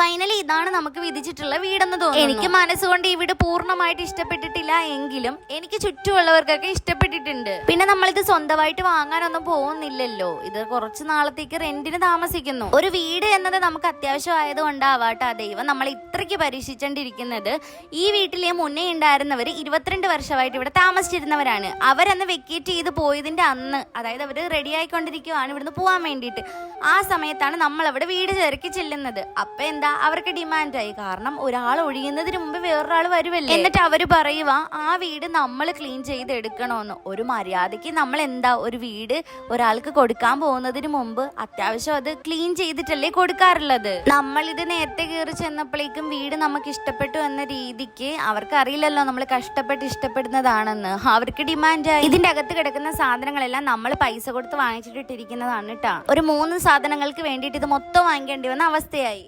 Finally ഇതാണ് നമുക്ക് വിധിച്ചിട്ടുള്ള വീടെന്ന് തോന്നുന്നു. എനിക്ക് മനസ്സുകൊണ്ട് ഈ വീട് പൂർണമായിട്ട് ഇഷ്ടപ്പെട്ടിട്ടില്ല എങ്കിലും എനിക്ക് ചുറ്റുമുള്ളവർക്കൊക്കെ ഇഷ്ടപ്പെട്ടിട്ടുണ്ട്. പിന്നെ നമ്മളിത് സ്വന്തമായിട്ട് വാങ്ങാനൊന്നും പോകുന്നില്ലല്ലോ. ഇത് കുറച്ച് നാളത്തേക്ക് റെന്റിന് താമസിക്കുന്നു. ഒരു വീട് എന്നത് നമുക്ക് അത്യാവശ്യമായത് കൊണ്ടാവാട്ടെ. ആ ദൈവം നമ്മൾ ഇത്രയ്ക്ക് പരീക്ഷിച്ചോണ്ടിരിക്കുന്നത്. ഈ വീട്ടിലെ മുന്നേ ഉണ്ടായിരുന്നവർ ഇരുപത്തിരണ്ട് വർഷമായിട്ട് ഇവിടെ താമസിച്ചിരുന്നവരാണ്. അവരന്ന് വെക്കേറ്റ് ചെയ്ത് പോയതിന്റെ അന്ന് അതായത് അവർ റെഡി ആയിക്കൊണ്ടിരിക്കുവാണ് ഇവിടുന്ന് പോകാൻ വേണ്ടിയിട്ട്. ആ സമയത്താണ് നമ്മൾ അവിടെ വീട് ചേർക്കി ചെല്ലുന്നത്. അപ്പൊ എന്താ അവർക്ക് ഡിമാൻഡായി. കാരണം ഒരാൾ ഒഴിയുന്നതിന് മുമ്പ് വേറൊരാൾ വരുമല്ലേ എന്നിട്ട് അവർ പറയുക ആ വീട് നമ്മൾ ക്ലീൻ ചെയ്ത് എടുക്കണമെന്ന് ഒരു മര്യാദയ്ക്ക് നമ്മൾ എന്താ ഒരു വീട് ഒരാൾക്ക് കൊടുക്കാൻ പോകുന്നതിന് മുമ്പ് അത്യാവശ്യം അത് ക്ലീൻ ചെയ്തിട്ടല്ലേ കൊടുക്കാറുള്ളത്? നമ്മൾ ഇത് നേരത്തെ കയറി ചെന്നപ്പോഴേക്കും വീട് നമുക്ക് ഇഷ്ടപ്പെട്ടു എന്ന രീതിക്ക് അവർക്ക് അറിയില്ലല്ലോ നമ്മൾ കഷ്ടപ്പെട്ട് ഇഷ്ടപ്പെടുന്നതാണെന്ന്. അവർക്ക് ഡിമാൻഡായി. ഇതിന്റെ അകത്ത് കിടക്കുന്ന സാധനങ്ങളെല്ലാം നമ്മൾ പൈസ കൊടുത്ത് വാങ്ങിച്ചിട്ടിട്ടിരിക്കുന്നതാണ് കേട്ടാ ഒരു മൂന്ന് സാധനങ്ങൾക്ക് വേണ്ടിയിട്ട് ഇത് മൊത്തം വാങ്ങിക്കേണ്ടി വന്ന അവസ്ഥയായി.